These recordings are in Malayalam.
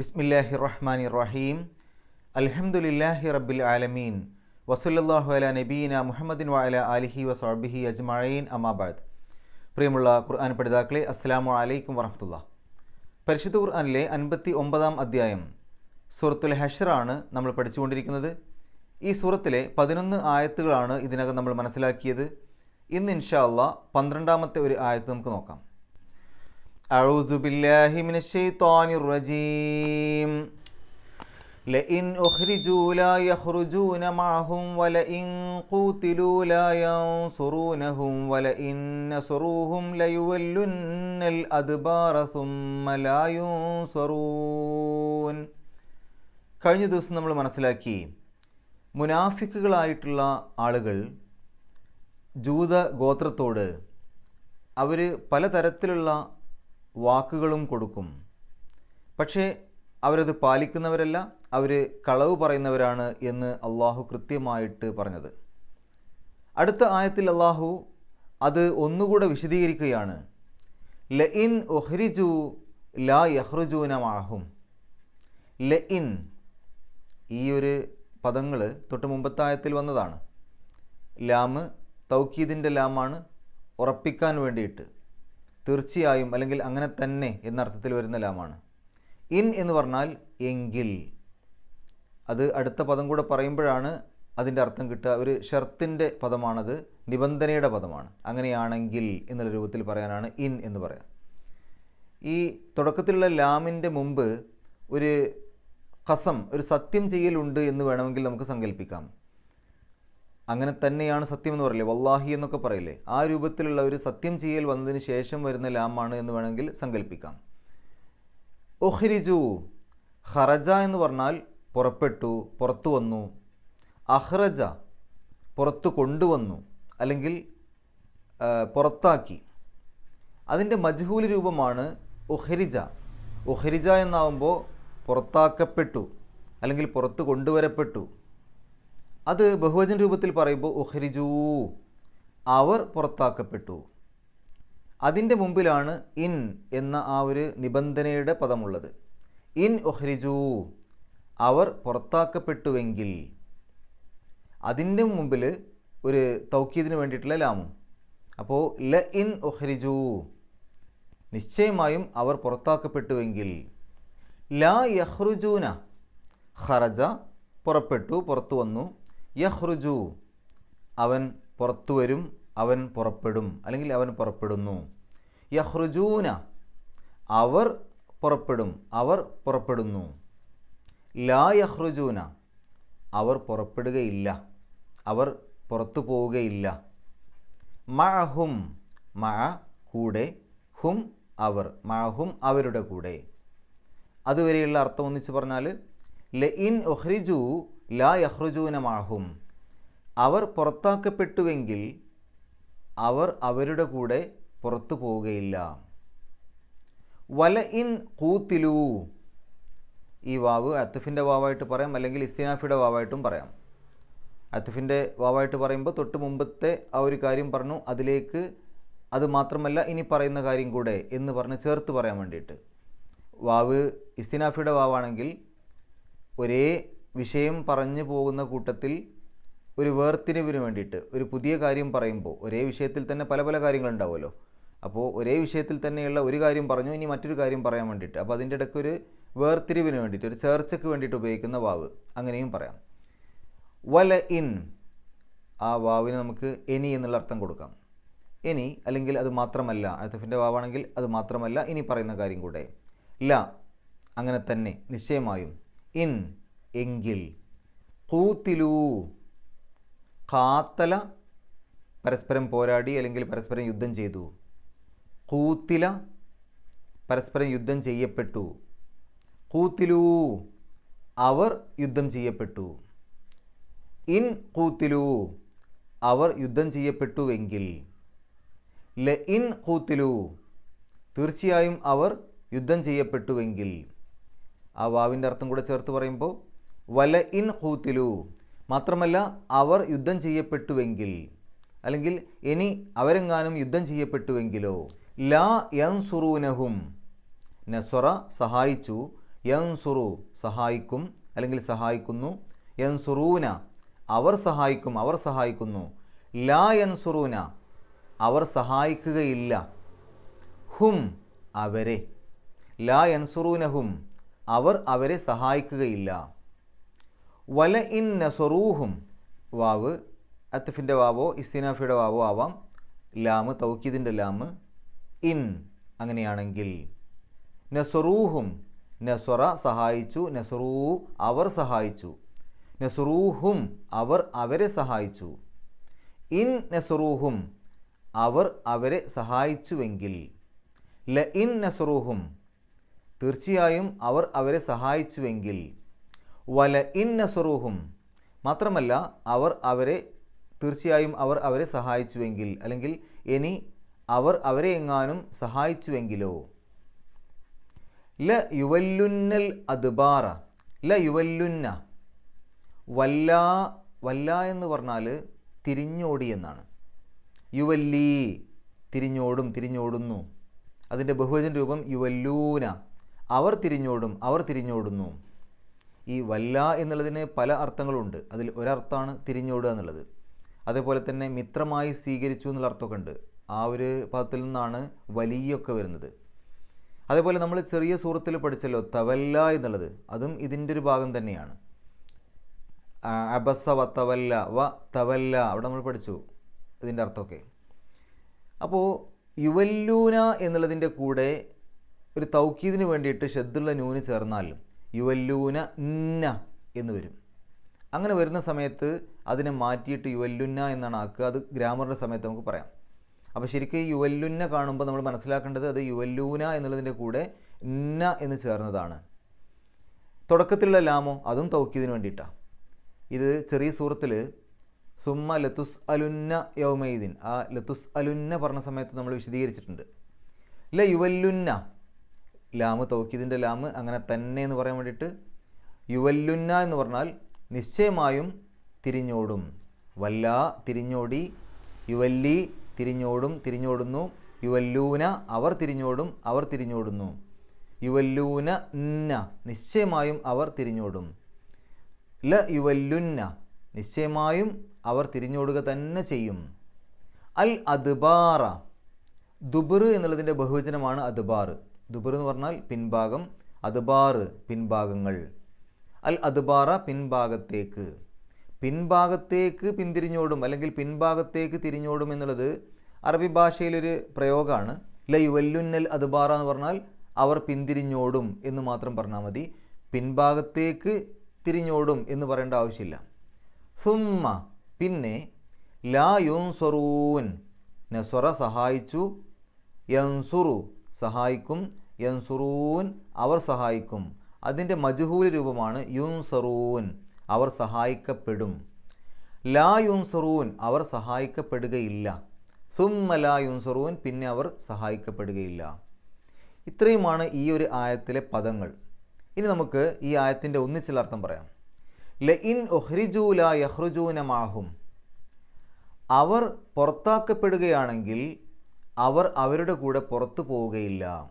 ബിസ്മില്ലാഹി റഹ്മാൻ റഹീം അൽഹംദുലില്ലാഹി റബ്ബിൽ ആലമീൻ. വസുല്ലാഹു അല നബീന മുഹമ്മദിൻ വാല ആലിഹി വസാബിഹി അജ്മഈൻ. അമാബാദ് പ്രിയമുള്ള ഖുർആൻ പഠിതാക്കളെ അസ്സലാമു അലൈക്കും വറഹമുല്ല പരിശുദ്ധ ഖുർആനിലെ അൻപത്തി ഒമ്പതാം അധ്യായം സൂറത്തുൽ ഹഷറാണ് നമ്മൾ പഠിച്ചുകൊണ്ടിരിക്കുന്നത്. ഈ സൂറത്തിലെ പതിനൊന്ന് ആയത്തുകളാണ് ഇതിനകം നമ്മൾ മനസ്സിലാക്കിയത്. ഇന്ന് ഇൻഷാ അള്ളാ പന്ത്രണ്ടാമത്തെ ഒരു ആയത്ത് നമുക്ക് നോക്കാം. أعوذ بالله من الشيطان الرجيم لئن أخرجوا لا يخرجون معهم ولئن قوتلوا لا ينصرونهم ولئن نصروهم ليولن الأدبار ثم لا ينصرون കഴിഞ്ഞ ദിവസം നമ്മൾ മനസ്സിലാക്കി മുനാഫിക്കുകളായിട്ടുള്ള ആളുകൾ ജൂത ഗോത്രത്തോട് അവർ പലതരത്തിലുള്ള വാക്കുകളും കൊടുക്കും. പക്ഷേ അവരത് പാലിക്കുന്നവരല്ല അവർ കളവ് പറയുന്നവരാണ് എന്ന് അള്ളാഹു കൃത്യമായിട്ട് പറഞ്ഞത്. അടുത്ത ആയത്തിൽ അള്ളാഹു അത് ഒന്നുകൂടെ വിശദീകരിക്കുകയാണ്. ല ഇൻ ഒഹ്രിജു ലാ യഹ്റുജൂന മാഹും ല ഇൻ ഈ ഒരു പദങ്ങൾ തൊട്ട് മുമ്പത്തായത്തിൽ വന്നതാണ്. ലാമ് തൗക്കീദിന്റെ ലാമാണ് ഉറപ്പിക്കാൻ വേണ്ടിയിട്ട്. തീർച്ചയായും അല്ലെങ്കിൽ അങ്ങനെ തന്നെ എന്നർത്ഥത്തിൽ വരുന്ന ലാമാണ്. ഇൻ എന്ന് പറഞ്ഞാൽ എങ്കിൽ. അത് അടുത്ത പദം കൂടെ പറയുമ്പോഴാണ് അതിന്റെ അർത്ഥം കിട്ടുക. ഒരു ഷർത്തിന്റെ പദമാണത് നിബന്ധനയുടെ പദമാണ്. അങ്ങനെയാണെങ്കിൽ എന്നുള്ള രൂപത്തിൽ പറയാനാണ് ഇൻ എന്ന് പറയാം. ഈ തുടക്കത്തിലുള്ള ലാമിന്റെ മുമ്പ് ഒരു കസം ഒരു സത്യം ചെയ്യലുണ്ട് എന്ന് വേണമെങ്കിൽ നമുക്ക് സങ്കല്പിക്കാം. അങ്ങനെ തന്നെയാണ് സത്യം എന്ന് പറയില്ലേ? വല്ലാഹി എന്നൊക്കെ പറയില്ലേ? ആ രൂപത്തിലുള്ള ഒരു സത്യം ചെയ്യൽ വന്നതിന് ശേഷം വരുന്ന ലാമാണ് എന്ന് വേണമെങ്കിൽ സങ്കല്പിക്കാം. ഒഹ്രിജു ഹറജ എന്ന് പറഞ്ഞാൽ പുറപ്പെട്ടു പുറത്തു വന്നു. അഹ്റജ പുറത്തു കൊണ്ടുവന്നു അല്ലെങ്കിൽ പുറത്താക്കി. അതിന്റെ മജ്ഹൂൽ രൂപമാണ് ഉഹരിജ ഉഹരിജ എന്നാവുമ്പോൾ പുറത്താക്കപ്പെട്ടു അല്ലെങ്കിൽ പുറത്തു കൊണ്ടുവരപ്പെട്ടു. അത് ബഹുവചന രൂപത്തിൽ പറയുമ്പോൾ ഉഹരിജൂ അവർ പുറത്താക്കപ്പെട്ടു. അതിന്റെ മുമ്പിലാണ് ഇൻ എന്ന ആ ഒരു നിബന്ധനയുടെ പദമുള്ളത്. ഇൻ ഉഹ്രിജൂ അവർ പുറത്താക്കപ്പെട്ടുവെങ്കിൽ. അതിന്റെ മുമ്പിൽ ഒരു തൗക്കീദിന് വേണ്ടിയിട്ടുള്ള ലാമും. അപ്പോൾ ല ഇൻ ഉഹ്രിജൂ നിശ്ചയമായും അവർ പുറത്താക്കപ്പെട്ടുവെങ്കിൽ. ലാ യഹ്റുജൂന ഖറജ പുറപ്പെട്ടു പുറത്തു വന്നു. യഹ്റുജു അവൻ പുറത്തു വരും അവൻ പുറപ്പെടും അല്ലെങ്കിൽ അവൻ പുറപ്പെടുന്നു. യഹ്റുജൂന അവർ പുറപ്പെടും അവർ പുറപ്പെടുന്നു. ലാ യഹ്റുജൂന അവർ പുറപ്പെടുകയില്ല അവർ പുറത്തു പോവുകയില്ല. മഴഹും മഴ കൂടെ ഹും അവർ മഴഹും അവരുടെ കൂടെ. അതുവരെയുള്ള അർത്ഥം ഒന്നിച്ച് പറഞ്ഞാൽ ല ഇൻ ഒഹ്രിജു ലാ യഹ്റുജൂനമാഹും അവർ പുറത്താക്കപ്പെട്ടുവെങ്കിൽ അവർ അവരുടെ കൂടെ പുറത്തു പോവുകയില്ല. വല ഇൻ കൂത്തിലൂ. ഈ വാവ് അത്തുഫിന്റെ വാവായിട്ട് പറയാം അല്ലെങ്കിൽ ഇസ്തിനാഫിയുടെ വാവായിട്ടും പറയാം. അത്തുഫിന്റെ വാവായിട്ട് പറയുമ്പോൾ തൊട്ട് മുമ്പത്തെ ആ ഒരു കാര്യം പറഞ്ഞു അതിലേക്ക് അത് മാത്രമല്ല ഇനി പറയുന്ന കാര്യം കൂടെ എന്ന് പറഞ്ഞ് ചേർത്ത് പറയാൻ വേണ്ടിയിട്ട്. വാവ് ഇസ്തിനാഫിയുടെ വാവാണെങ്കിൽ ഒരേ വിഷയം പറഞ്ഞു പോകുന്ന കൂട്ടത്തിൽ ഒരു വേർതിരിവിന് വേണ്ടിയിട്ട് ഒരു പുതിയ കാര്യം പറയുമ്പോൾ ഒരേ വിഷയത്തിൽ തന്നെ പല പല കാര്യങ്ങളുണ്ടാവുമല്ലോ. അപ്പോൾ ഒരേ വിഷയത്തിൽ തന്നെയുള്ള ഒരു കാര്യം പറഞ്ഞു ഇനി മറ്റൊരു കാര്യം പറയാൻ വേണ്ടിയിട്ട്. അപ്പോൾ അതിന്റെ ഇടയ്ക്ക് ഒരു വേർതിരിവിന് വേണ്ടിയിട്ട് ഒരു ചേർച്ചയ്ക്ക് വേണ്ടിയിട്ട് ഉപയോഗിക്കുന്ന വാവ്. അങ്ങനെയും പറയാം. വല ഇൻ ആ വാവിന് നമുക്ക് എനി എന്നുള്ള അർത്ഥം കൊടുക്കാം. ഇനി അല്ലെങ്കിൽ അത് മാത്രമല്ല അത്തഫിന്റെ വാവാണെങ്കിൽ അത് മാത്രമല്ല ഇനി പറയുന്ന കാര്യം കൂടെ. ല അങ്ങനെ തന്നെ നിശ്ചയമായും. ഇൻ എങ്കിൽ കൂത്തിലൂ കാത്തല പരസ്പരം പോരാടി അല്ലെങ്കിൽ പരസ്പരം യുദ്ധം ചെയ്തു. കൂത്തില പരസ്പരം യുദ്ധം ചെയ്യപ്പെട്ടു. കൂത്തിലൂ അവർ യുദ്ധം ചെയ്യപ്പെട്ടു. ഇൻ കൂത്തിലൂ അവർ യുദ്ധം ചെയ്യപ്പെട്ടുവെങ്കിൽ ല ഇൻ കൂത്തിലൂ തീർച്ചയായും അവർ യുദ്ധം ചെയ്യപ്പെട്ടുവെങ്കിൽ ആ വാവിന്റെ അർത്ഥം കൂടെ ചേർത്ത് പറയുമ്പോൾ വല ഇൻ ഹൂത്തിലു. മാത്രമല്ല അവർ യുദ്ധം ചെയ്യപ്പെട്ടുവെങ്കിൽ. അല്ലെങ്കിൽ ഇനി അവരെങ്ങാനും യുദ്ധം ചെയ്യപ്പെട്ടുവെങ്കിലോ. ലാ യൻസുറൂനഹും. നസ്വറ സഹായിച്ചു. യൻസുറു സഹായിക്കും. അല്ലെങ്കിൽ സഹായിക്കുന്നു. യൻസുറൂന അവർ സഹായിക്കും അവർ സഹായിക്കുന്നു. ലാ യൻസുറൂന അവർ സഹായിക്കുകയില്ല. ഹും അവരെ. ലാ യൻസുറൂനഹും അവർ അവരെ സഹായിക്കുകയില്ല. വല ഇൻ നസറൂഹും. വാവ് അത്തഫിന്റെ വാവോ ഇസ്തിനാഫിയുടെ വാവോ ആവാം. ലാമ് തൗക്കീദിന്റെ ലാമ് ഇൻ അങ്ങനെയാണെങ്കിൽ. നസറൂഹും നസറ സഹായിച്ചു നസറൂ അവർ സഹായിച്ചു. നസറൂഹും അവർ അവരെ സഹായിച്ചു. ഇൻ നസറൂഹും അവർ അവരെ സഹായിച്ചുവെങ്കിൽ. ല ഇൻ നസറൂഹും തീർച്ചയായും അവർ അവരെ സഹായിച്ചുവെങ്കിൽ. വല ഇൻ നസറൂഹും മാത്രമല്ല അവർ അവരെ തീർച്ചയായും അവർ അവരെ സഹായിച്ചുവെങ്കിൽ അല്ലെങ്കിൽ ഇനി അവർ അവരെ എങ്ങാനും സഹായിച്ചുവെങ്കിലോ. ല യുവല്ലുന്നൽ അദ്ബാറ. ല യുവല്ലുന്ന. വല്ല വല്ല എന്ന് പറഞ്ഞാൽ തിരിഞ്ഞോടി എന്നാണ്. യുവല്ലി തിരിഞ്ഞോടും തിരിഞ്ഞോടുന്നു. അതിന്റെ ബഹുവചന രൂപം യുവല്ലൂന. അവർ തിരിഞ്ഞോടും അവർ തിരിഞ്ഞോടുന്നു. ഈ വല്ല എന്നുള്ളതിന് പല അർത്ഥങ്ങളുണ്ട്. അതിൽ ഒരർത്ഥമാണ് തിരിഞ്ഞോടുക എന്നുള്ളത്. അതേപോലെ തന്നെ മിത്രമായി സ്വീകരിച്ചു എന്നുള്ള അർത്ഥമൊക്കെ ഉണ്ട് ആ ഒരു പദത്തിൽ നിന്നാണ് വലിയൊക്കെ വരുന്നത്. അതേപോലെ നമ്മൾ ചെറിയ സൂറത്തിൽ പഠിച്ചല്ലോ തവല്ല എന്നുള്ളത്. അതും ഇതിന്റെ ഒരു ഭാഗം തന്നെയാണ്. അബസ വ തവല്ല വ തവല്ല. അവിടെ നമ്മൾ പഠിച്ചു ഇതിന്റെ അർത്ഥമൊക്കെ. അപ്പോൾ യുവല്ലൂന എന്നുള്ളതിന്റെ കൂടെ ഒരു തൗക്കീദിന് വേണ്ടിയിട്ട് ഷെദ്ദുള്ള നൂന് ചേർന്നാൽ യുവല്ലൂന ന്ന എന്ന് വരും. അങ്ങനെ വരുന്ന സമയത്ത് അതിനെ മാറ്റിയിട്ട് യുവല്ലുന്ന എന്നാണ് ആക്കുക. അത് ഗ്രാമറിന്റെ സമയത്ത് നമുക്ക് പറയാം. അപ്പോൾ ശരിക്കും യുവല്ലുന്ന കാണുമ്പോൾ നമ്മൾ മനസ്സിലാക്കേണ്ടത് അത് യുവല്ലൂന എന്നുള്ളതിന്റെ കൂടെ ന്ന എന്ന് ചേർന്നതാണ്. തുടക്കത്തിലുള്ള ലാമോ അതും തൗക്കീദിന് വേണ്ടിയിട്ടാണ് ഇത് ചെറിയ സൂറത്തിൽ സുമ്മ ലത്തുസ് അലുന്ന യൗമൈദിൻ. ആ ലത്തുസ് അലുന്ന പറഞ്ഞ സമയത്ത് നമ്മൾ വിശദീകരിച്ചിട്ടുണ്ട്. ല യുവല്ലുന്ന ലാമ് തൗക്കീദിന്റെ ലാമ് അങ്ങനെ തന്നെ എന്ന് പറയാൻ വേണ്ടിയിട്ട് യുവല്ലുന്ന എന്ന് പറഞ്ഞാൽ നിശ്ചയമായും തിരിഞ്ഞോടും. വല്ല തിരിഞ്ഞോടി യുവല്ലി തിരിഞ്ഞോടും തിരിഞ്ഞോടുന്നു. യുവല്ലൂന അവർ തിരിഞ്ഞോടും അവർ തിരിഞ്ഞോടുന്നു. യുവല്ലൂന ന്ന നിശ്ചയമായും അവർ തിരിഞ്ഞോടും. ല യുവല്ലുന്ന നിശ്ചയമായും അവർ തിരിഞ്ഞോടുക തന്നെ ചെയ്യും. അൽ അദ്ബാറ. ദുബർ എന്നുള്ളതിന്റെ ബഹുവചനമാണ് അദ്ബാർ ദുബർ എന്ന് പറഞ്ഞാൽ പിൻഭാഗം അതുബാറ് പിൻഭാഗങ്ങൾ. അൽ അതുബാറ പിൻഭാഗത്തേക്ക്. പിൻഭാഗത്തേക്ക് പിന്തിരിഞ്ഞോടും അല്ലെങ്കിൽ പിൻഭാഗത്തേക്ക് തിരിഞ്ഞോടും എന്നുള്ളത് അറബി ഭാഷയിലൊരു പ്രയോഗമാണ്. ല അതുബാറ എന്ന് പറഞ്ഞാൽ അവർ പിന്തിരിഞ്ഞോടും എന്ന് മാത്രം പറഞ്ഞാൽ മതി. പിൻഭാഗത്തേക്ക് തിരിഞ്ഞോടും എന്ന് പറയേണ്ട ആവശ്യമില്ല. സുമ്മ പിന്നെ ലാ യുൻസറൂൻ നസ്വറ സഹായിച്ചു യൻസുറു സഹായിക്കും യൻസുറൂൻ അവർ സഹായിക്കും. അതിന്റെ മജുഹൂല രൂപമാണ് യുൻസറൂൻ അവർ സഹായിക്കപ്പെടും. ലാ യുൻസറൂൻ അവർ സഹായിക്കപ്പെടുകയില്ല. സുമ്മ ലാ യുൻസറൂൻ പിന്നെ അവർ സഹായിക്കപ്പെടുകയില്ല. ഇത്രയുമാണ് ഈ ഒരു ആയത്തിലെ പദങ്ങൾ. ഇനി നമുക്ക് ഈ ആയത്തിന്റെ ഒന്നിച്ചുള്ള അർത്ഥം പറയാം. ല ഇൻ ഒഹ്രിജൂ ലാ യഹ്റുജൂന അവർ പുറത്താക്കപ്പെടുകയാണെങ്കിൽ അവർ അവരുടെ കൂടെ പുറത്തു പോവുകയില്ല.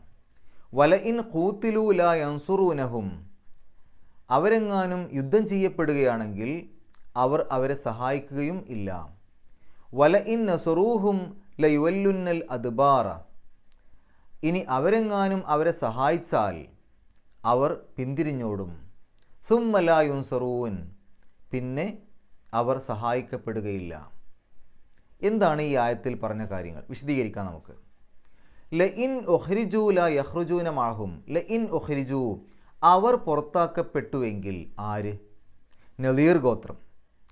വല ഇൻ കൂത്തിലൂല യൻസുറൂനഹും. അവരെങ്ങാനും യുദ്ധം ചെയ്യപ്പെടുകയാണെങ്കിൽ അവർ അവരെ സഹായിക്കുകയും ഇല്ല. വല ഇൻ നസറൂഹും ല യുവല്ലുന്നൽ അദ്ബാറ. ഇനി അവരെങ്ങാനും അവരെ സഹായിച്ചാൽ അവർ പിന്തിരിഞ്ഞോടും. സുമ്മല യുൻസറൂൻ. പിന്നെ അവർ സഹായിക്കപ്പെടുകയില്ല. എന്താണ് ഈ ആയത്തിൽ പറഞ്ഞ കാര്യങ്ങൾ? വിശദീകരിക്കാം നമുക്ക്. ല ഇൻ ഒഹ്രിജു ല യഹ്റുജൂന മാഹും ല ഇൻ ഒഹ്രിജു അവർ പുറത്താക്കപ്പെട്ടുവെങ്കിൽ ആര്? നെളീർ ഗോത്രം.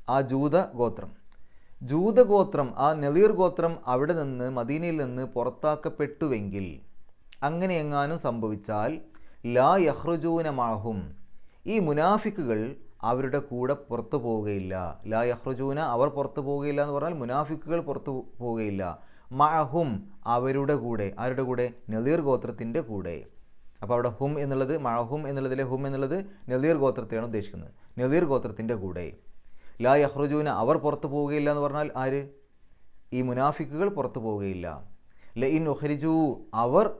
ആ ജൂത ഗോത്രം. ജൂത ഗോത്രം ആ നലീർ ഗോത്രം അവിടെ നിന്ന് മദീനയിൽ നിന്ന് പുറത്താക്കപ്പെട്ടുവെങ്കിൽ അങ്ങനെ എങ്ങാനും സംഭവിച്ചാൽ ലാ യഹ്റുജൂന മാഹും ഈ മുനാഫിക്കുകൾ അവരുടെ കൂടെ പുറത്തു പോവുകയില്ല. ലാ യഹ്റുജൂന അവർ പുറത്തു പോവുകയില്ല എന്ന് പറഞ്ഞാൽ മുനാഫിക്കുകൾ പുറത്തു പോവുകയില്ല. മഅഹും അവരുടെ കൂടെ ആരുടെ കൂടെ? നദീർ ഗോത്രത്തിന്റെ കൂടെ. അപ്പോൾ അവിടെ ഹും എന്നുള്ളത് മഅഹും എന്നുള്ളതിലെ ഹും എന്നുള്ളത് നദീർ ഗോത്രത്തെയാണ് ഉദ്ദേശിക്കുന്നത്. നദീർ ഗോത്രത്തിന്റെ കൂടെ. ലാ യഹ്റുജൂന അവർ പുറത്തു പോവുകയില്ല എന്ന് പറഞ്ഞാൽ ആര്? ഈ മുനാഫിക്കുകൾ പുറത്തു പോവുകയില്ല. ലൈൻ ഉഹരിജു അവർ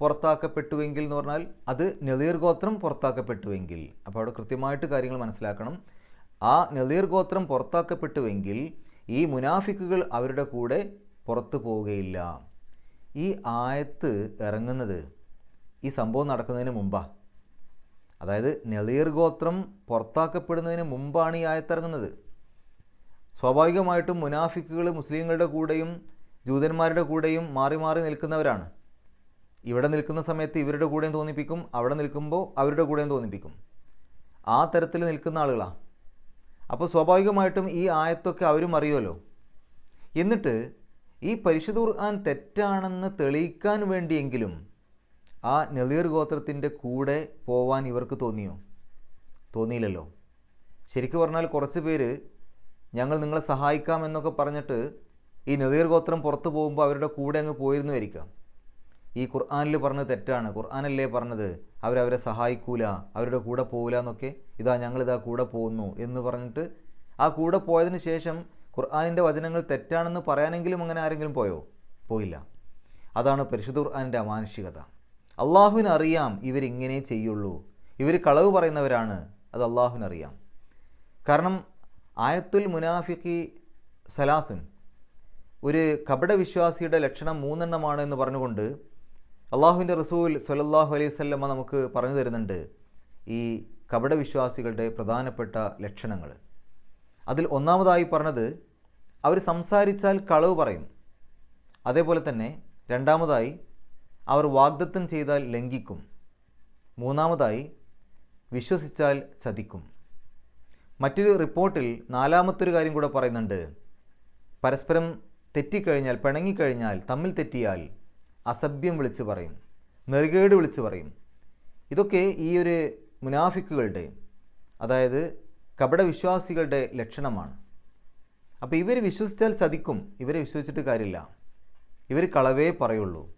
പുറത്താക്കപ്പെട്ടുവെങ്കിൽ എന്ന് പറഞ്ഞാൽ അത് നെളീർ ഗോത്രം പുറത്താക്കപ്പെട്ടുവെങ്കിൽ. അപ്പോൾ അവിടെ കൃത്യമായിട്ട് കാര്യങ്ങൾ മനസ്സിലാക്കണം. ആ നെളീർ ഗോത്രം പുറത്താക്കപ്പെട്ടുവെങ്കിൽ ഈ മുനാഫിക്കുകൾ അവരുടെ കൂടെ പുറത്തു പോവുകയില്ല. ഈ ആയത്ത് ഇറങ്ങുന്നത് ഈ സംഭവം നടക്കുന്നതിന് മുമ്പാ. അതായത് നെളീർ ഗോത്രം പുറത്താക്കപ്പെടുന്നതിന് മുമ്പാണ് ഈ ആയത്തിറങ്ങുന്നത് സ്വാഭാവികമായിട്ടും മുനാഫിക്കുകൾ മുസ്ലിങ്ങളുടെ കൂടെയും ജൂതന്മാരുടെ കൂടെയും മാറി മാറി നിൽക്കുന്നവരാണ്. ഇവിടെ നിൽക്കുന്ന സമയത്ത് ഇവരുടെ കൂടെയും തോന്നിപ്പിക്കും അവിടെ നിൽക്കുമ്പോൾ അവരുടെ കൂടെയും തോന്നിപ്പിക്കും. ആ തരത്തിൽ നിൽക്കുന്ന ആളുകളാണ് അപ്പോൾ സ്വാഭാവികമായിട്ടും ഈ ആയത്തൊക്കെ അവരും അറിയുമല്ലോ. എന്നിട്ട് ഈ പരിശുദ്ധ ഖുർആൻ തെറ്റാണെന്ന് തെളിയിക്കാൻ വേണ്ടിയെങ്കിലും ആ നദീർ ഗോത്രത്തിന്റെ കൂടെ പോവാൻ ഇവർക്ക് തോന്നിയോ? തോന്നിയില്ലല്ലോ. ശരിക്കും പറഞ്ഞാൽ കുറച്ച് പേര് ഞങ്ങൾ നിങ്ങളെ സഹായിക്കാം എന്നൊക്കെ പറഞ്ഞിട്ട് ഈ നദീർ ഗോത്രം പുറത്തു പോകുമ്പോൾ അവരുടെ കൂടെ അങ്ങ് പോയിരുന്നു വരിക്കാം ഈ ഖുർആാനിൽ പറഞ്ഞത് തെറ്റാണ്. ഖുർആാനല്ലേ പറഞ്ഞത്? അവരവരെ സഹായിക്കൂല അവരുടെ കൂടെ പോകില്ല എന്നൊക്കെ? ഇതാ ഞങ്ങളിതാ കൂടെ പോകുന്നു എന്ന് പറഞ്ഞിട്ട് ആ കൂടെ പോയതിന് ശേഷം ഖുർആാനിന്റെ വചനങ്ങൾ തെറ്റാണെന്ന് പറയാനെങ്കിലും അങ്ങനെ ആരെങ്കിലും പോയോ? പോയില്ല. അതാണ് പരിശുദ്ധ ഖുർആാനിന്റെ അമാനുഷികത. അള്ളാഹുവിന് അറിയാം ഇവരിങ്ങനെ ചെയ്യുള്ളൂ. ഇവർ കളവ് പറയുന്നവരാണ്. അത് അള്ളാഹുവിനറിയാം. കാരണം ആയത്തുൽ മുനാഫിഖി സലാസുൻ ഒരു കപടവിശ്വാസിയുടെ ലക്ഷണം മൂന്നെണ്ണമാണ് എന്ന് പറഞ്ഞുകൊണ്ട് അള്ളാഹുവിന്റെ റസൂൽ സൊലല്ലാഹു അലൈഹി സ്വല്ലമ്മ നമുക്ക് പറഞ്ഞു തരുന്നുണ്ട് ഈ കപടവിശ്വാസികളുടെ പ്രധാനപ്പെട്ട ലക്ഷണങ്ങൾ. അതിൽ ഒന്നാമതായി പറഞ്ഞത് അവർ സംസാരിച്ചാൽ കളവ് പറയും. അതേപോലെ തന്നെ രണ്ടാമതായി അവർ വാഗ്ദത്തം ചെയ്താൽ ലംഘിക്കും. മൂന്നാമതായി വിശ്വസിച്ചാൽ ചതിക്കും. മറ്റൊരു റിപ്പോർട്ടിൽ നാലാമത്തൊരു കാര്യം കൂടെ പറയുന്നുണ്ട്. പരസ്പരം തെറ്റിക്കഴിഞ്ഞാൽ പിണങ്ങിക്കഴിഞ്ഞാൽ തമ്മിൽ തെറ്റിയാൽ അസഭ്യം വിളിച്ചു പറയും നെറുകേട് വിളിച്ചു പറയും. ഇതൊക്കെ ഈ ഒരു മുനാഫിക്കുകളുടെ അതായത് കപടവിശ്വാസികളുടെ ലക്ഷണമാണ്. അപ്പോൾ ഇവർ വിശ്വസിച്ചാൽ ചതിക്കും ഇവരെ വിശ്വസിച്ചിട്ട് കാര്യമില്ല. ഇവർ കളവേ പറയുള്ളൂ.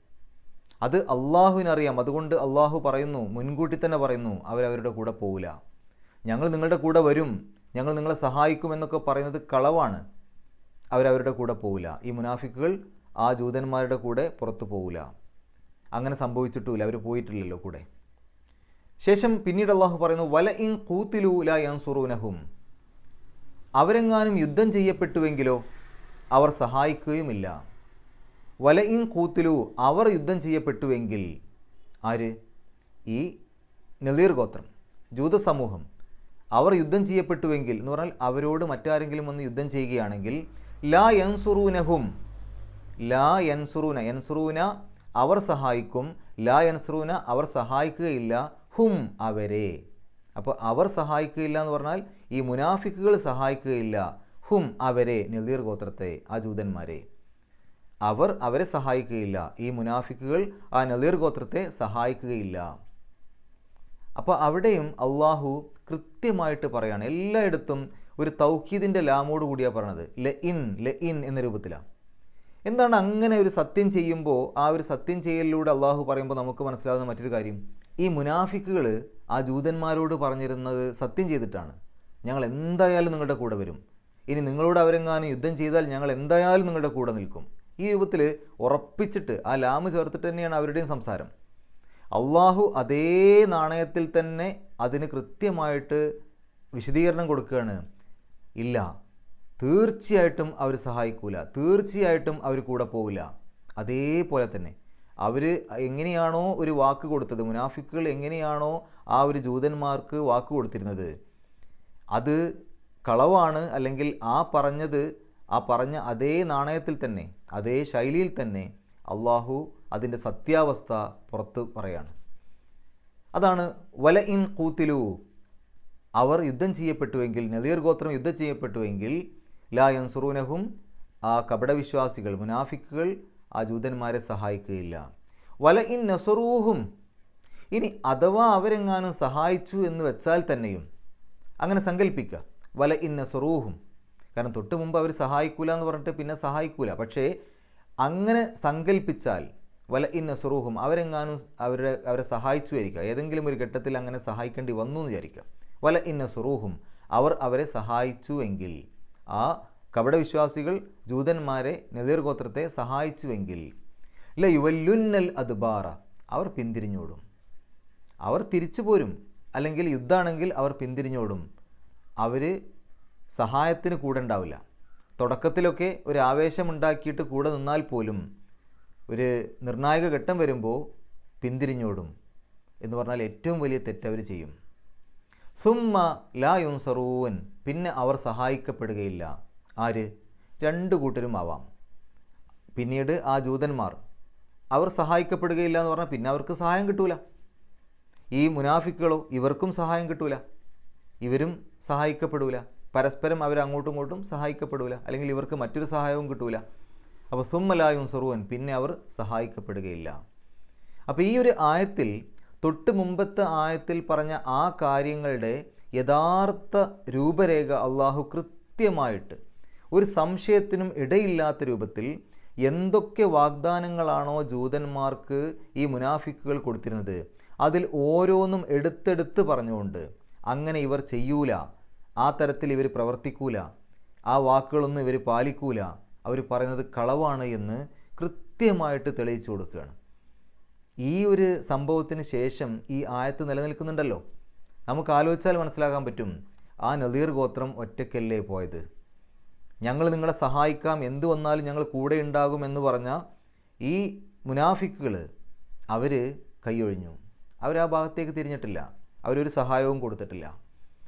അത് അള്ളാഹുവിനറിയാം. അതുകൊണ്ട് അള്ളാഹു പറയുന്നു മുൻകൂട്ടി തന്നെ പറയുന്നു അവരവരുടെ കൂടെ പോവില്ല. ഞങ്ങൾ നിങ്ങളുടെ കൂടെ വരും ഞങ്ങൾ നിങ്ങളെ സഹായിക്കുമെന്നൊക്കെ പറയുന്നത് കളവാണ്. അവരവരുടെ കൂടെ പോവില്ല. ഈ മുനാഫിക്കുകൾ ആ ജൂതന്മാരുടെ കൂടെ പുറത്തു പോകില്ല അങ്ങനെ സംഭവിച്ചിട്ടുമില്ല. അവർ പോയിട്ടില്ലല്ലോ കൂടെ. ശേഷം പിന്നീട് അള്ളാഹു പറയുന്നു വല ഇൻ കൂത്തിലൂല യൻസുറൂനഹും. അവരെങ്ങാനും യുദ്ധം ചെയ്യപ്പെട്ടുവെങ്കിലോ അവർ സഹായിക്കുകയുമില്ല. വല ഇൻ കൂത്തിലു അവർ യുദ്ധം ചെയ്യപ്പെട്ടുവെങ്കിൽ ആര്? ഈ നദീർ ഗോത്രം ജൂത സമൂഹം. അവർ യുദ്ധം ചെയ്യപ്പെട്ടുവെങ്കിൽ എന്ന് പറഞ്ഞാൽ അവരോട് മറ്റാരെങ്കിലും വന്ന് യുദ്ധം ചെയ്യുകയാണെങ്കിൽ ലാ യൻസുറൂനഹും. ലാ യൻസുറൂന യൻസുറൂന അവർ സഹായിക്കും ലാ യൻസുറൂന അവർ സഹായിക്കുകയില്ല ഹും അവരെ. അപ്പോൾ അവർ സഹായിക്കുകയില്ല എന്ന് പറഞ്ഞാൽ ഈ മുനാഫിക്കുകൾ സഹായിക്കുകയില്ല ഹും അവരെ നദീർ ഗോത്രത്തെ ആ ജൂതന്മാരെ. അവർ അവരെ സഹായിക്കുകയില്ല ഈ മുനാഫിക്കുകൾ ആ നദീർ ഗോത്രത്തെ സഹായിക്കുകയില്ല. അപ്പോൾ അവിടെയും അള്ളാഹു കൃത്യമായിട്ട് പറയാണ് എല്ലായിടത്തും ഒരു തൗക്കീദിന്റെ ലാമോട് കൂടിയാണ് പറഞ്ഞത് ലെ ഇൻ ലെ ഇൻ എന്ന രൂപത്തിലാണ്. എന്താണ് അങ്ങനെ ഒരു സത്യം ചെയ്യുമ്പോൾ ആ ഒരു സത്യം ചെയ്യലിലൂടെ അള്ളാഹു പറയുമ്പോൾ നമുക്ക് മനസ്സിലാവുന്ന മറ്റൊരു കാര്യം. ഈ മുനാഫിക്കുകൾ ആ ജൂതന്മാരോട് പറഞ്ഞിരുന്നത് സത്യം ചെയ്തിട്ടാണ്. ഞങ്ങൾ എന്തായാലും നിങ്ങളുടെ കൂടെ വരും. ഇനി നിങ്ങളോട് അവരെങ്ങാനും യുദ്ധം ചെയ്താൽ ഞങ്ങൾ എന്തായാലും നിങ്ങളുടെ കൂടെ നിൽക്കും. ഈ രൂപത്തിൽ ഉറപ്പിച്ചിട്ട് ആ ലാമ് ചേർത്തിട്ട് തന്നെയാണ് അവരുടെയും സംസാരം. അള്ളാഹു അതേ നാണയത്തിൽ തന്നെ അതിന് കൃത്യമായിട്ട് വിശദീകരണം കൊടുക്കുകയാണ്. ഇല്ല തീർച്ചയായിട്ടും അവർ സഹായിക്കൂല. തീർച്ചയായിട്ടും അവർ കൂടെ പോവില്ല. അതേപോലെ തന്നെ അവർ എങ്ങനെയാണോ ഒരു വാക്ക് കൊടുത്തത് മുനാഫിക്കുകൾ എങ്ങനെയാണോ ആ ഒരു ജൂതന്മാർക്ക് വാക്ക് കൊടുത്തിരുന്നത് അത് കളവാണ് അല്ലെങ്കിൽ ആ പറഞ്ഞത് ആ പറഞ്ഞ അതേ നാണയത്തിൽ തന്നെ അതേ ശൈലിയിൽ തന്നെ അള്ളാഹു അതിന്റെ സത്യാവസ്ഥ പുറത്ത് പറയാണ്. അതാണ് വല ഇൻ കൂത്തിലു അവർ യുദ്ധം ചെയ്യപ്പെട്ടുവെങ്കിൽ നദീർ ഗോത്രം യുദ്ധം ചെയ്യപ്പെട്ടുവെങ്കിൽ ലാ യൻസുറൂനഹും ആ കപടവിശ്വാസികൾ മുനാഫിക്കുകൾ ആ ജൂതന്മാരെ സഹായിക്കുകയില്ല. വല ഇൻ നസറൂഹും ഇനി അഥവാ അവരെങ്ങാനും സഹായിച്ചു എന്ന് വെച്ചാൽ തന്നെയും അങ്ങനെ സങ്കല്പിക്കുക വല ഇൻ നസറൂഹും കാരണം തൊട്ട് മുമ്പ് അവർ സഹായിക്കൂല എന്ന് പറഞ്ഞിട്ട് പിന്നെ സഹായിക്കൂല. പക്ഷേ അങ്ങനെ സങ്കല്പിച്ചാൽ വല ഇൻ നസറൂഹും അവരെങ്ങാനും അവരെ അവരെ സഹായിച്ചു ആയിരിക്കുക ഏതെങ്കിലും ഒരു ഘട്ടത്തിൽ അങ്ങനെ സഹായിക്കേണ്ടി വന്നു എന്ന് വിചാരിക്കുക വല ഇൻ നസറൂഹും അവർ അവരെ സഹായിച്ചു എങ്കിൽ ആ കപടവിശ്വാസികൾ ജൂതന്മാരെ നെതിർ ഗോത്രത്തെ സഹായിച്ചുവെങ്കിൽ ല യുവല്ലുന്നൽ അദ്ബാറ അവർ പിന്തിരിഞ്ഞോടും. അവർ തിരിച്ചു പോരും അല്ലെങ്കിൽ യുദ്ധമാണെങ്കിൽ അവർ പിന്തിരിഞ്ഞോടും. അവർ സഹായത്തിന് കൂടെ ഉണ്ടാവില്ല തുടക്കത്തിലൊക്കെ ഒരു ആവേശമുണ്ടാക്കിയിട്ട് കൂടെ നിന്നാൽ പോലും ഒരു നിർണായക ഘട്ടം വരുമ്പോൾ പിന്തിരിഞ്ഞോടും എന്ന് പറഞ്ഞാൽ ഏറ്റവും വലിയ തെറ്റവർ ചെയ്യും. സുമ്മ ലാ യുൻസറൂൻ. പിന്നെ അവർ സഹായിക്കപ്പെടുകയില്ല. ആര്? രണ്ട് കൂട്ടരും ആവാം. പിന്നീട് ആ ജൂതന്മാർ. അവർ സഹായിക്കപ്പെടുകയില്ല എന്ന് പറഞ്ഞാൽ പിന്നെ അവർക്ക് സഹായം കിട്ടൂല. ഈ മുനാഫിക്കുകളോ ഇവർക്കും സഹായം കിട്ടൂല. ഇവരും സഹായിക്കപ്പെടൂല. പരസ്പരം അവർ അങ്ങോട്ടും ഇങ്ങോട്ടും സഹായിക്കപ്പെടൂല. അല്ലെങ്കിൽ ഇവർക്ക് മറ്റൊരു സഹായവും കിട്ടൂല. അപ്പോൾ സുമ്മലായും സുറുവൻ പിന്നെ അവർ സഹായിക്കപ്പെടുകയില്ല. അപ്പോൾ ഈ ഒരു ആയത്തിൽ തൊട്ട് മുമ്പത്തെ ആയത്തിൽ പറഞ്ഞ ആ കാര്യങ്ങളുടെ യഥാർത്ഥ രൂപരേഖ അള്ളാഹു കൃത്യമായിട്ട് ഒരു സംശയത്തിനും ഇടയില്ലാത്ത രൂപത്തിൽ എന്തൊക്കെ വാഗ്ദാനങ്ങളാണോ ജൂതന്മാർക്ക് ഈ മുനാഫിക്കുകൾ കൊടുത്തിരുന്നത് അതിൽ ഓരോന്നും എടുത്തെടുത്ത് പറഞ്ഞുകൊണ്ട് അങ്ങനെ ഇവർ ചെയ്യൂല ആ തരത്തിൽ ഇവർ പ്രവർത്തിക്കൂല ആ വാക്കുകളൊന്നും ഇവർ പാലിക്കൂല അവർ പറയുന്നത് കളവാണ് എന്ന് കൃത്യമായിട്ട് തെളിയിച്ചു കൊടുക്കുകയാണ്. ഈ ഒരു സംഭവത്തിന് ശേഷം ഈ ആയത്ത് നിലനിൽക്കുന്നുണ്ടല്ലോ. നമുക്ക് ആലോചിച്ചാൽ മനസ്സിലാക്കാൻ പറ്റും. ആ നദീർ ഗോത്രം ഒറ്റയ്ക്കല്ലേ പോയത്? ഞങ്ങൾ നിങ്ങളെ സഹായിക്കാം. എന്തു വന്നാലും ഞങ്ങൾ കൂടെ ഉണ്ടാകും എന്ന് പറഞ്ഞ ഈ മുനാഫിക്കുകൾ അവർ കൈയൊഴിഞ്ഞു. അവർ ആ ഭാഗത്തേക്ക് തിരിഞ്ഞിട്ടില്ല. അവരൊരു സഹായവും കൊടുത്തിട്ടില്ല.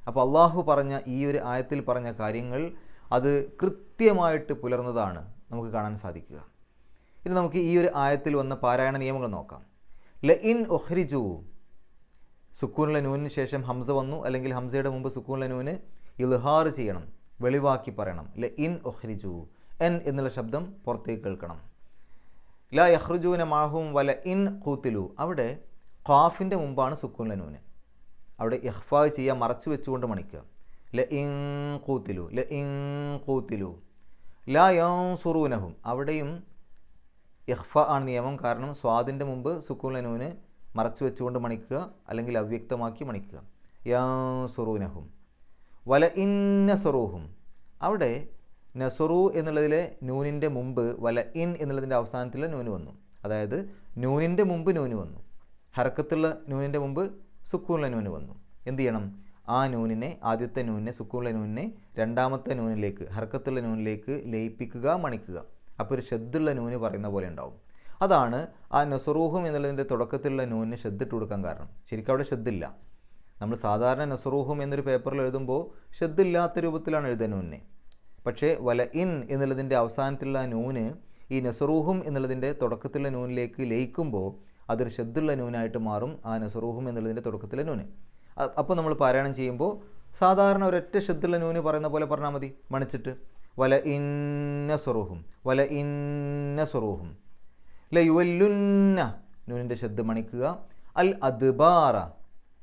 അപ്പോൾ അള്ളാഹു പറഞ്ഞ ഈ ഒരു ആയത്തിൽ പറഞ്ഞ കാര്യങ്ങൾ അത് കൃത്യമായിട്ട് പുലർന്നതാണ് നമുക്ക് കാണാൻ സാധിക്കുക. ഇനി നമുക്ക് ഈ ഒരു ആയത്തിൽ വന്ന പാരായണ നിയമങ്ങൾ നോക്കാം. ല ഇൻ ഒഹ്രിജു സുക്കൂനുള്ള നൂനിന് ശേഷം ഹംസ വന്നു. അല്ലെങ്കിൽ ഹംസയുടെ മുമ്പ് സുക്കൂനുള്ള നൂന് ഇൽഹാർ ചെയ്യണം. വെളിവാക്കി പറയണം. ല ഇൻ ഒഹ്രിജു എൻ എന്നുള്ള ശബ്ദം പുറത്തേക്ക് കേൾക്കണം. ല യഹ്റുജൂന മാഹും വല ഇൻ കൂത്തിലു അവിടെ ഖാഫിന്റെ മുമ്പാണ് സുക്കൂനുള്ള നൂന്. അവിടെ ഇഹ്ഫാ ചെയ്യുക മറച്ചു വെച്ചുകൊണ്ട് മണിക്കുക. ല ഇൻ കൂത്തിലു ല ഇൻ കൂത്തിലു ലാ യൗസുറൂനഹും അവിടെയും ഇഹ്ഫ ആണ് നിയമം. കാരണം സ്വാദിന്റെ മുമ്പ് സുക്കൂൻ നൂന് മറച്ചു വെച്ചുകൊണ്ട് മണിക്കുക അല്ലെങ്കിൽ അവ്യക്തമാക്കി മണിക്കുക. യാ സുറൂനഹും. വല ഇന്ന സുറൂഹും അവിടെ നസൊറു എന്നുള്ളതിലെ നൂനിന്റെ മുമ്പ് വല ഇൻ എന്നുള്ളതിന്റെ അവസാനത്തിലെ നൂന് വന്നു. അതായത് നൂനിന്റെ മുമ്പ് നൂന് വന്നു. ഹറക്കത്തുള്ള നൂനിന്റെ മുമ്പ് സുക്കൂണിലെ നൂന് വന്നു. എന്ത് ചെയ്യണം? ആ നൂനിനെ ആദ്യത്തെ നൂനിനെ സുക്കൂണിലെ നൂനിനെ രണ്ടാമത്തെ നൂനിലേക്ക് ഹർക്കത്തുള്ള നൂനിലേക്ക് ലയിപ്പിക്കുക മണിക്കുക. അപ്പോൾ ഒരു ഷെദ്ദുള്ള നൂന് പറയുന്ന പോലെ ഉണ്ടാവും. അതാണ് ആ നസറൂഹും എന്നുള്ളതിന്റെ തുടക്കത്തിലുള്ള നൂനിന് ഷെദ്ദിട്ട് കൊടുക്കാൻ കാരണം. ശരിക്കും അവിടെ ഷെദ്ദില്ല. നമ്മൾ സാധാരണ നസറൂഹും എന്നൊരു പേപ്പറിൽ എഴുതുമ്പോൾ ഷെദ്ദില്ലാത്ത രൂപത്തിലാണ് എഴുതുന്ന നൂനിനെ. പക്ഷേ വല ഇൻ എന്നുള്ളതിന്റെ അവസാനത്തിലുള്ള നൂന് ഈ നസറൂഹും എന്നുള്ളതിന്റെ തുടക്കത്തിലുള്ള നൂനിലേക്ക് ലയിക്കുമ്പോൾ അതൊരു ഷെദ്ദുള്ള നൂനായിട്ട് മാറും ആ നസറൂഹും എന്നുള്ളതിന്റെ തുടക്കത്തിലെ നൂന്. അപ്പോൾ നമ്മൾ പാരായണം ചെയ്യുമ്പോൾ സാധാരണ ഒരൊറ്റ ഷെദ്ദുള്ള നൂന് പറയുന്ന പോലെ പറഞ്ഞാൽ മതി. മണിച്ചിട്ട്. വല ഇന്ന സുറുഹും വല ഇന്ന സുറുഹും ലയുവല്ലുന്ന യുവല്ലുന്ന നൂനിന്റെ ശബ്ദ മണിക്കുക. അൽ അദ്ബാറ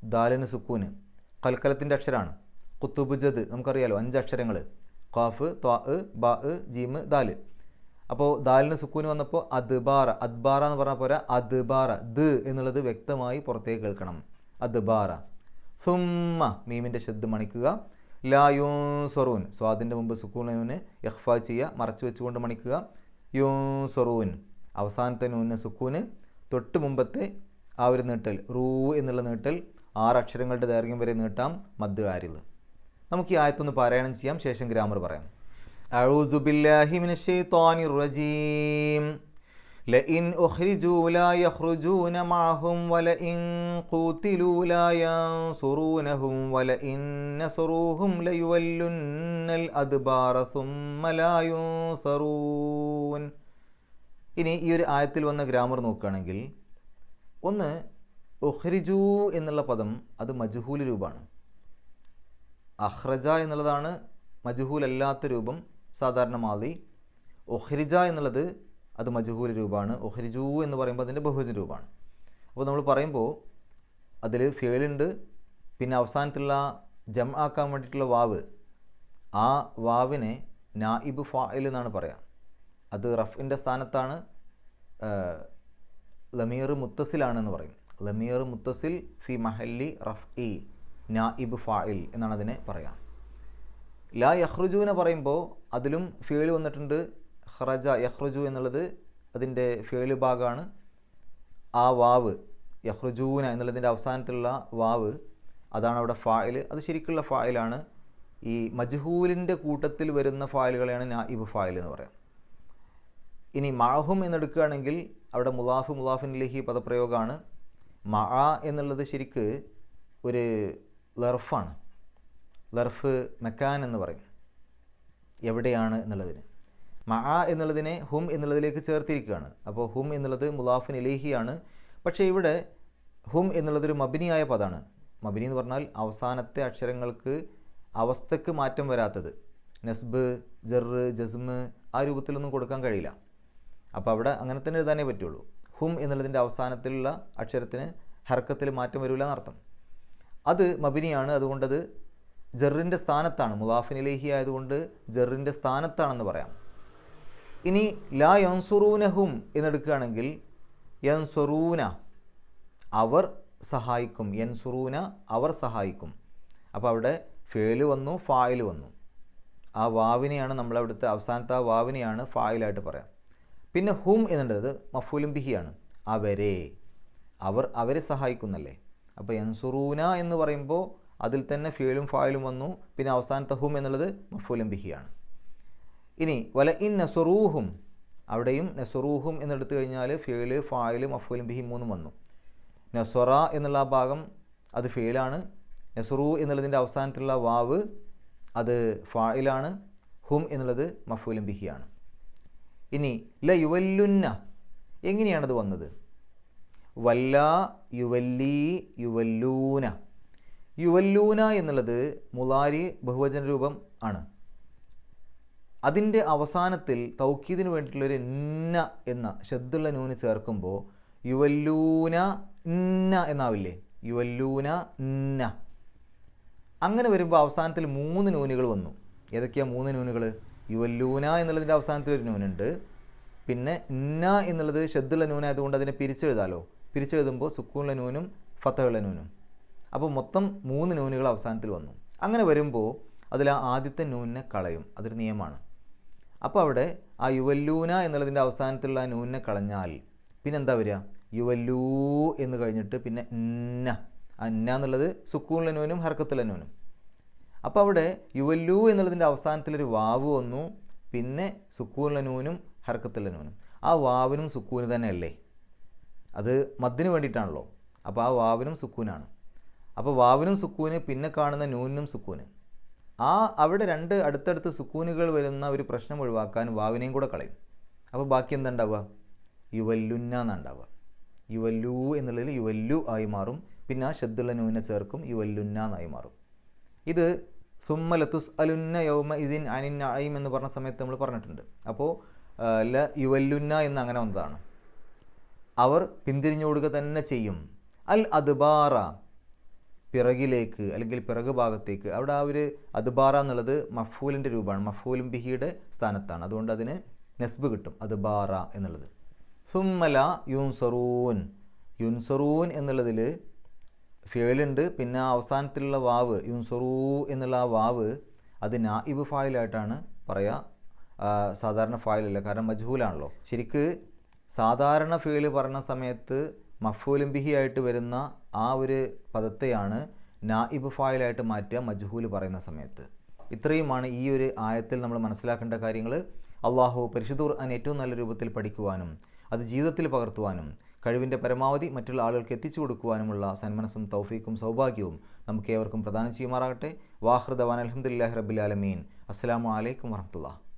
ദാലന് സുക്കൂന്. കൽക്കലത്തിന്റെ അക്ഷരമാണ് കുത്തുബുജദ് നമുക്കറിയാലോ അഞ്ച് അക്ഷരങ്ങൾ ഖാഫ് ത്വാ ബാ ജീമ് ദാൽ. അപ്പോൾ ദാലിന് സുക്കൂന് വന്നപ്പോൾ അദ്ബാറ. അദ്ബാറ എന്ന് പറഞ്ഞാൽ പോരാ അദ്ബാറ ദ് എന്നുള്ളത് വ്യക്തമായി പുറത്തേക്ക് കേൾക്കണം. അദ്ബാറ. സുമ്മ മീമിന്റെ ശബ്ദം മണിക്കുക. ലായൂസൊറൂൻ സ്വാദിന്റെ മുമ്പ് സുക്കൂണിനെ ഇഹ്ഫ ചെയ്യുക. മറച്ചു വെച്ചുകൊണ്ട് മണിക്കുക. യൂസൊറൂൻ അവസാനത്തെ നൂന്നെ സുക്കൂന്. തൊട്ട് മുമ്പത്തെ ആ ഒരു നീട്ടൽ റൂ എന്നുള്ള നീട്ടൽ ആറ് അക്ഷരങ്ങളുടെ ദൈർഘ്യം വരെ നീട്ടാം. മദ്ദുകാരിൽ നമുക്ക് ഈ ആയത്തൊന്ന് പാരായണം ചെയ്യാം. ശേഷം ഗ്രാമർ പറയാം. അഴൂസുബില്ലാഹിമിൻ ഷെയ്ത്താനിർ റജീം. മഅഹും നസറൂഹും അദ്ബാറ ഇനി ഈ ഒരു ആയത്തിൽ വന്ന ഗ്രാമർ നോക്കുകയാണെങ്കിൽ ഒന്ന് ഉഹ്രിജു എന്നുള്ള പദം അത് മജുഹൂൽ രൂപമാണ്. അഹ്റജ എന്നുള്ളതാണ് മജുഹൂൽ അല്ലാത്ത രൂപം സാധാരണ മാതി. ഉഹ്രിജ എന്നുള്ളത് അത് മജുഹൂൽ രൂപമാണ്. ഒഹരിജു എന്ന് പറയുമ്പോൾ അതിന്റെ ബഹുജൻ രൂപമാണ്. അപ്പോൾ നമ്മൾ പറയുമ്പോൾ അതിൽ ഫേലുണ്ട്. പിന്നെ അവസാനത്തുള്ള ജം ആക്കാൻ വേണ്ടിയിട്ടുള്ള വാവ്. ആ വാവിനെ നായിബ് ഫായിൽ എന്നാണ് പറയുക അത് റഫിന്റെ സ്ഥാനത്താണ് ലമീർ മുത്തസിലാണെന്ന് പറയും. ലമീർ മുത്തസിൽ ഫി മഹല്ലി റഫ് ഇ നായിബ് ഫായിൽ എന്നാണ് അതിനെ പറയാം. ലാ യഹ്റുജുവിനെ പറയുമ്പോൾ അതിലും ഫീൽ വന്നിട്ടുണ്ട്. ഖറജ യഹ്റുജു എന്നുള്ളത് അതിന്റെ ഫേൾ ഭാഗമാണ്. ആ വാവ് യഹ്റുജൂന എന്നുള്ളതിന്റെ അവസാനത്തിലുള്ള വാവ് അതാണ് അവിടെ ഫായിൽ. അത് ശരിക്കുള്ള ഫായിലാണ്. ഈ മജ്ഹൂലിന്റെ കൂട്ടത്തിൽ വരുന്ന ഫായിലുകളെയാണ് നായിബ് ഫായിൽ എന്ന് പറയാം. ഇനി മഅഹും എന്നെടുക്കുകയാണെങ്കിൽ അവിടെ മുലാഫ് മുലാഫിൻ ലഹി പദപ്രയോഗമാണ്. മഅ എന്നുള്ളത് ശരിക്ക് ഒരു ലർഫാണ്. ലർഫ് മെക്കാൻ എന്ന് പറയും. എവിടെയാണ് എന്നുള്ളതിന്. മഅ എന്നുള്ളതിനെ ഹും എന്നുള്ളതിലേക്ക് ചേർത്തിരിക്കുകയാണ്. അപ്പോൾ ഹും എന്നുള്ളത് മുലാഫിൻ ഇലേഹിയാണ്. പക്ഷേ ഇവിടെ ഹും എന്നുള്ളതൊരു മബിനിയായ പദമാണ് മബിനി എന്ന് പറഞ്ഞാൽ അവസാനത്തെ അക്ഷരങ്ങൾക്ക് അവസ്ഥക്ക് മാറ്റം വരാത്തത്. നസ്ബ് ജറ് ജസ്മ് ആ രൂപത്തിലൊന്നും കൊടുക്കാൻ കഴിയില്ല. അപ്പോൾ അവിടെ അങ്ങനെ തന്നെ എഴുതാനേ പറ്റുള്ളൂ. ഹും എന്നുള്ളതിന്റെ അവസാനത്തിലുള്ള അക്ഷരത്തിന് ഹർക്കത്തിൽ മാറ്റം വരില്ല എന്നർത്ഥം. അത് മബിനിയാണ്. അതുകൊണ്ടത് ജെറിന്റെ സ്ഥാനത്താണ്. മുലാഫിനിലേഹി ആയതുകൊണ്ട് ജെറിന്റെ സ്ഥാനത്താണെന്ന് പറയാം. ഇനി ലാ യൻസുറൂനഹും എന്നെടുക്കുകയാണെങ്കിൽ യൻസുറൂന അവർ സഹായിക്കും. യൻസുറൂന അവർ സഹായിക്കും. അപ്പോൾ അവിടെ ഫേൽ വന്നു ഫായിൽ വന്നു. ആ വാവിനെയാണ് നമ്മളവിടുത്തെ അവസാനത്തെ ആ വാവിനെയാണ് ഫായിലായിട്ട് പറയാം. പിന്നെ ഹും എന്നുള്ളത് മഫൂലും ബിഹിയാണ്. അവരെ അവർ അവരെ സഹായിക്കുന്നല്ലേ? അപ്പോൾ യൻസുറൂന എന്ന് പറയുമ്പോൾ അതിൽ തന്നെ ഫേലും ഫായിലും വന്നു. പിന്നെ അവസാനത്തെ ഹും എന്നുള്ളത് മഫൂലും ബിഹിയാണ്. ഇനി വല ഇൻ നസുറൂഹും അവിടെയും നസുറൂഹും എന്നെടുത്തു കഴിഞ്ഞാൽ ഫേൽ ഫായലും മഫൂലും ബിഹി മൂന്നും വന്നു. നസൊറ എന്നുള്ള ആ ഭാഗം അത് ഫേലാണ് നസുറു എന്നുള്ളതിന്റെ അവസാനത്തിലുള്ള വാവ് അത് ഫായിലാണ്. ഹും എന്നുള്ളത് മഫൂലും ബിഹിയാണ്. ഇനി ല യുവല്ലുന്ന എങ്ങനെയാണത് വന്നത്? വല്ല യുവല്ലി യുവല്ലൂന. യുവല്ലൂന എന്നുള്ളത് മുലാരി ബഹുവചന രൂപം ആണ്. അതിന്റെ അവസാനത്തിൽ തൗക്കീദിന് വേണ്ടിയിട്ടുള്ളൊരു ഇന്ന എന്ന ശബ്ദുള്ള നൂന് ചേർക്കുമ്പോൾ യുവല്ലൂന ഇന്ന എന്നാവില്ലേ? യുവല്ലൂന ഇന്ന. അങ്ങനെ വരുമ്പോൾ അവസാനത്തിൽ മൂന്ന് നൂനുകൾ വന്നു. ഏതൊക്കെയാണ് മൂന്ന് നൂനുകൾ യുവല്ലൂന എന്നുള്ളതിന്റെ അവസാനത്തിൽ ഒരു നൂനുണ്ട്. പിന്നെ ഇന്ന എന്നുള്ളത് ഷെദ്ദുള്ള നൂനായതുകൊണ്ട് അതിനെ പിരിച്ചെഴുതാലോ? പിരിച്ചെഴുതുമ്പോൾ സുക്കൂനുള്ള നൂനും ഫത്തഹുള്ള നൂനും. അപ്പോൾ മൊത്തം മൂന്ന് നൂനുകൾ അവസാനത്തിൽ വന്നു. അങ്ങനെ വരുമ്പോൾ അതിൽ ആ ആദ്യത്തെ നൂനിനെ കളയും. അതൊരു നിയമമാണ്. അപ്പോൾ അവിടെ ആ യുവല്ലൂന എന്നുള്ളതിന്റെ അവസാനത്തിലുള്ള നൂനെ കളഞ്ഞാൽ പിന്നെ എന്താ വരിക? യുവല്ലൂ എന്ന് കഴിഞ്ഞിട്ട് പിന്നെ ഇന്ന ആ ന എന്നുള്ളത് സുക്കൂണിലെ നൂനും ഹർക്കത്തുള്ള നൂനും അപ്പോൾ അവിടെ യുവല്ലൂ എന്നുള്ളതിന്റെ അവസാനത്തിലൊരു വാവ് വന്നു. പിന്നെ സുക്കൂണിലെ നൂനും ഹർക്കത്തുള്ള നൂനും ആ വാവിനും സുക്കൂന് തന്നെയല്ലേ? അത് മദ്ദിന് വേണ്ടിയിട്ടാണല്ലോ. അപ്പോൾ ആ വാവിനും സുക്കൂനാണ്. അപ്പോൾ വാവിനും സുക്കൂന് പിന്നെ കാണുന്ന നൂനിനും സുക്കൂന്. ആ അവിടെ രണ്ട് അടുത്തടുത്ത് സുക്കൂനുകൾ വരുന്ന ഒരു പ്രശ്നം ഒഴിവാക്കാൻ വാവിനെയും കൂടെ കളയും. അപ്പോൾ ബാക്കി എന്താ ഉണ്ടാവുക യുവല്ലുന്ന എന്നുണ്ടാവുക. യുവല്ലു എന്നുള്ളതിൽ യുവല്ലു ആയി മാറും. പിന്നെ ആ ശബ്ദുള്ള നൂനെ ചേർക്കും. യുവല്ലുന്ന എന്നായി മാറും. ഇത് സുമ്മലത്തുസ് അലുന്ന യൗമ ഇതിൻ അനിൻ അയിം എന്ന് പറഞ്ഞ സമയത്ത് നമ്മൾ പറഞ്ഞിട്ടുണ്ട്. അപ്പോൾ ല യുവല്ലുന്ന എന്ന് അങ്ങനെ വന്നതാണ്. അവർ പിന്തിരിഞ്ഞു പിന്തിരിഞ്ഞോടുക തന്നെ ചെയ്യും. അൽ അദ്ബാറ പിറകിലേക്ക് അല്ലെങ്കിൽ പിറക് ഭാഗത്തേക്ക്. അവിടെ ആ ഒരു അതുബാറ എന്നുള്ളത് മഫൂലിന്റെ രൂപമാണ്. മഫൂലും ബിഹിയുടെ സ്ഥാനത്താണ്. അതുകൊണ്ട് അതിന് നെസ്ബ് കിട്ടും അതുബാറ എന്നുള്ളത്. സുമ്മല യുൻസറൂൻ. യുൻസറൂൻ എന്നുള്ളതിൽ ഫേലുണ്ട്. പിന്നെ അവസാനത്തിലുള്ള വാവ് യുൻസറൂ എന്നുള്ള ആ വാവ് അത് നായിബ് ഫായിലായിട്ടാണ് പറയുക സാധാരണ ഫായിലല്ല കാരണം മജ്ഹൂലാണല്ലോ. ശരിക്ക് സാധാരണ ഫേൽ പറഞ്ഞ സമയത്ത് മഫൂലും ബിഹി ആയിട്ട് വരുന്ന ആ ഒരു പദത്തെയാണ് നായിബ് ഫായിലായിട്ട് മാറ്റുക മജ്ഹൂൽ പറയുന്ന സമയത്ത്. ഇത്രയുമാണ് ഈ ഒരു ആയത്തിൽ നമ്മൾ മനസ്സിലാക്കേണ്ട കാര്യങ്ങൾ അള്ളാഹു പരിശുദ്ധ അൻ ഏറ്റവും നല്ല രൂപത്തിൽ പഠിക്കുവാനും അത് ജീവിതത്തിൽ പകർത്തുവാനും കഴിവിന്റെ പരമാവധി മറ്റുള്ള ആളുകൾക്ക് എത്തിച്ചു കൊടുക്കുവാനുമുള്ള സന്മനസ്സും തൗഫീക്കും സൗഭാഗ്യവും നമുക്ക് ഏവർക്കും പ്രദാനം ചെയ്യുമാറാകട്ടെ. വാഹൃദവാൻ അലഹമുല്ലാഹി റബ്ബിൽ ആലമീൻ. അസ്സാം വലൈക്കും വർഹമുല്ല